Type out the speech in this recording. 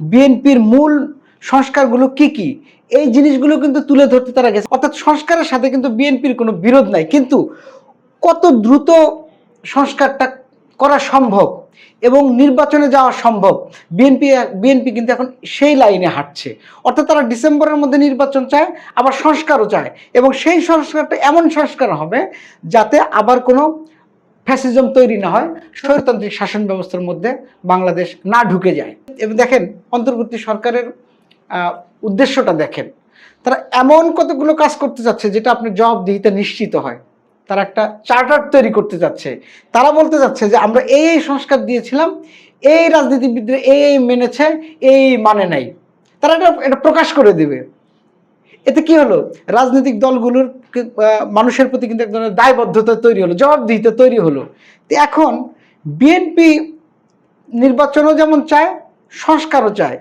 বিএনপির মূল সংস্কারগুলো কি কি? এই জিনিসগুলো কিন্তু তুলে ধরতে তারা গেছে। অর্থাৎ সংস্কারের সাথে কিন্তু বিএনপির কোনো বিরোধ নাই। কিন্তু কত দ্রুত সংস্কারটা করা সম্ভব এবং নির্বাচনে যাওয়া সম্ভব, বিএনপি বিএনপি কিন্তু এখন সেই লাইনে হাঁটছে। অর্থাৎ তারা ডিসেম্বরের মধ্যে নির্বাচন চায়, আবার সংস্কারও চায় এবং সেই সংস্কারটা এমন সংস্কার হবে যাতে আবার কোনো ফ্যাসিজম তৈরি না হয়, স্বৈরতান্ত্রিক শাসন ব্যবস্থার মধ্যে বাংলাদেশ না ঢুকে যায়। এবং দেখেন, অন্তর্বর্তী সরকারের উদ্দেশ্যটা দেখেন। তারা এমন কতগুলো কাজ করতে যাচ্ছে যেটা আপনার জবাবদিহিতা নিশ্চিত হয়। তারা একটা চার্টার তৈরি করতে যাচ্ছে। তারা বলতে যাচ্ছে যে, আমরা এই এই সংস্কার দিয়েছিলাম, এই রাজনীতিবিদরা এই এই মেনেছে, এই মানে নাই। তারা এটা এটা প্রকাশ করে দিবে। এতে কি হলো? রাজনৈতিক দলগুলোর মানুষের প্রতি কিন্তু এক ধরনের দায়বদ্ধতা তৈরি হলো, জবাবদিহিতা তৈরি হলো। তো এখন বিএনপি নির্বাচনও যেমন চায়, সংস্কারও চায়